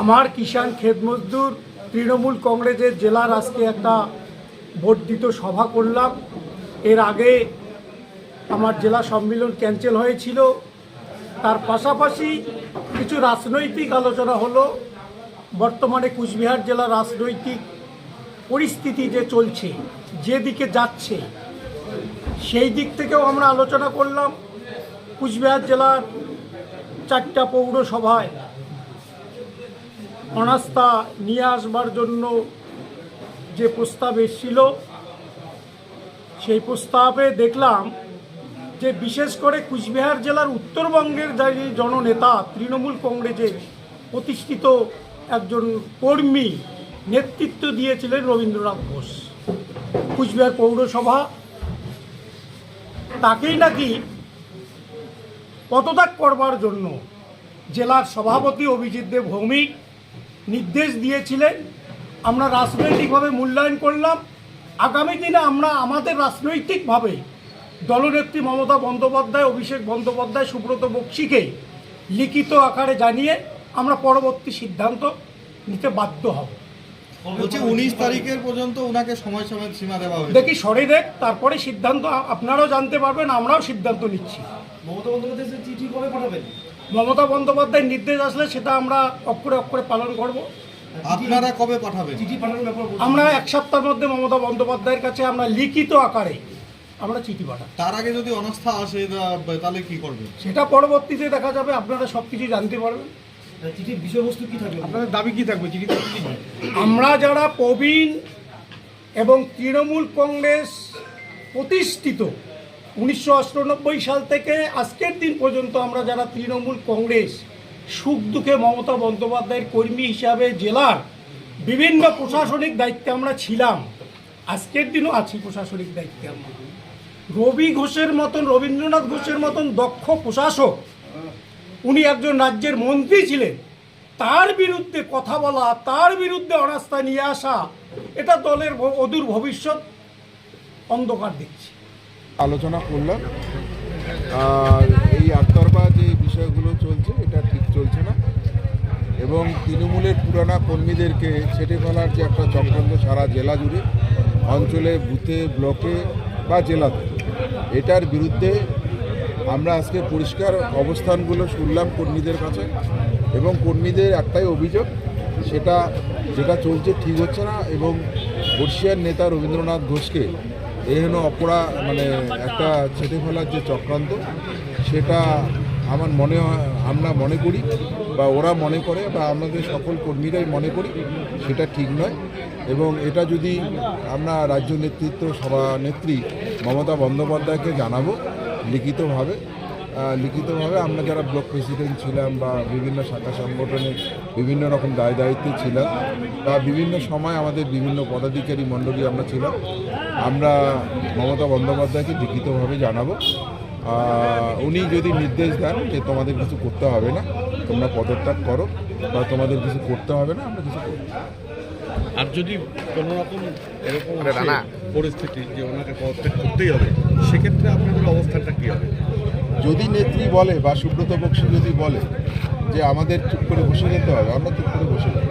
আমার কিষাণ খেত মজদুর, তৃণমূল কংগ্রেসের জেলার আজকে একটা বর্ধিত সভা করলাম। এর আগে আমার জেলা সম্মেলন ক্যান্সেল হয়েছিল। তার পাশাপাশি কিছু রাজনৈতিক আলোচনা হলো। বর্তমানে কুচবিহার জেলার রাজনৈতিক পরিস্থিতি যে চলছে, যেদিকে যাচ্ছে সেই দিক থেকেও আমরা আলোচনা করলাম কুচবিহার জেলার চারটা পৌরসভায়। অনাস্থা নিয়ে আসবার জন্য যে প্রস্তাব এসেছিল, সেই প্রস্তাবে দেখলাম যে বিশেষ করে কুচবিহার জেলার উত্তরবঙ্গের যে জননেতা, তৃণমূল কংগ্রেসের প্রতিষ্ঠিত একজন কর্মী নেতৃত্ব দিয়েছিলেন রবীন্দ্রনাথ ঘোষ কুচবিহার পৌরসভা তাকেই নাকি পদত্যাগ করবার জন্য জেলার সভাপতি অভিজিৎ দেব ভৌমিক নির্দেশ দিয়েছিলেন। আমরা রাজনৈতিকভাবে মূল্যায়ন করলাম। আগামী দিনে আমরা আমাদের রাজনৈতিকভাবে দলনেত্রী মমতা বন্দ্যোপাধ্যায়, অভিষেক বন্দ্যোপাধ্যায়, সুব্রত বক্সিকে লিখিত আকারে জানিয়ে আমরা পরবর্তী সিদ্ধান্ত নিতে বাধ্য হব। বলছি উনিশ তারিখের পর্যন্ত ওনাকে সময় সময় সীমা দেওয়া হয়েছে। দেখি সরে দেখ তারপরে সিদ্ধান্ত আপনারাও জানতে পারবেন আমরাও সিদ্ধান্ত নিচ্ছি। মমতা বন্দ্যোপাধ্যায় চিঠি কবে পাঠাবেন? মমতা বন্দ্যোপাধ্যায়ের নির্দেশ আসলে সেটা আমরা অক্ষরে অক্ষরে পালন করব। আপনারা কবে পাঠাবেন? চিঠি পাঠানোর ব্যাপার আমরা এক সপ্তাহের মধ্যে মমতা বন্দ্যোপাধ্যায়ের কাছে আমরা লিখিত আকারে আমরা চিঠি পাঠাই তার আগে যদি অনাস্থা আসে তাহলে কি করবেন? সেটা পরবর্তীতে দেখা যাবে আপনারা সব কিছু জানতে পারবেন। বিষয়বস্তু কি থাকবে? আপনাদের দাবি কি থাকবে? আমরা যারা প্রবীণ এবং তৃণমূল কংগ্রেস প্রতিষ্ঠিত, উনিশশো আটানব্বই সাল থেকে আজকের দিন পর্যন্ত আমরা যারা তৃণমূল কংগ্রেস, সুখ দুঃখে মমতা বন্দ্যোপাধ্যায়ের কর্মী হিসাবে জেলার বিভিন্ন প্রশাসনিক দায়িত্বে আমরা ছিলাম। আজকের দিনও আছি প্রশাসনিক দায়িত্বে আমরা। রবি ঘোষের মতন, রবীন্দ্রনাথ ঘোষের মতন দক্ষ প্রশাসক উনি একজন রাজ্যের মন্ত্রী ছিলেন। তার বিরুদ্ধে কথা বলা, তার বিরুদ্ধে অনাস্থা নিয়ে আসা, এটা দলের অদূর ভবিষ্যৎ অন্ধকার দেখছি। আলোচনা করলাম। আর এই আটতরফা যে বিষয়গুলো চলছে, এটা ঠিক চলছে না। এবং তৃণমূলের পুরানা কর্মীদেরকে ছেটে ফেলার যে একটা চক্রান্ত সারা জেলা জুড়ে, অঞ্চলে, বুথে, ব্লকে বা জেলাতে, এটার বিরুদ্ধে আমরা আজকে পরিষ্কার অবস্থানগুলো শুনলাম কর্মীদের কাছে এবং কর্মীদের একটাই অভিযোগ, সেটা যেটা চলছে ঠিক হচ্ছে না এবং বর্ষিয়ার নেতা রবীন্দ্রনাথ ঘোষকে এহেন অপরা মানে একটা ছেটে ফেলার যে চক্রান্ত, সেটা আমার মনে আমরা মনে করি বা ওরা মনে করে বা আমাদের সকল কর্মীরাই মনে করি, সেটা ঠিক নয়। এবং এটা যদি আমরা রাজ্য নেতৃত্ব সভানেত্রী মমতা বন্দ্যোপাধ্যায়কে জানাব লিখিতভাবে লিখিতভাবে আমরা যারা ব্লক প্রেসিডেন্ট ছিলাম বা বিভিন্ন শাখা সংগঠনে বিভিন্ন রকম দায় দায়িত্বে ছিলাম বা বিভিন্ন সময় আমাদের বিভিন্ন পদাধিকারী মণ্ডলী আমরা ছিলাম আমরা মমতা বন্দ্যোপাধ্যায়কে লিখিতভাবে জানাব। উনি যদি নির্দেশ দেন যে তোমাদের কিছু করতে হবে না তোমরা পদত্যাগ করো বা তোমাদের কিছু করতে হবে না আমরা কিছু করব। আর যদি কোনো রকম এরকম পরিস্থিতি যে ওনাকে পদত্যাগ করতেই হবে সেক্ষেত্রে আপনাদের অবস্থানটা কী হবে যদি নেত্রী বলে বা সুব্রত বক্সী যদি বলে যে আমাদের চুপ করে বসে যেতে হবে, আমরা চুপ করে বসে যাব।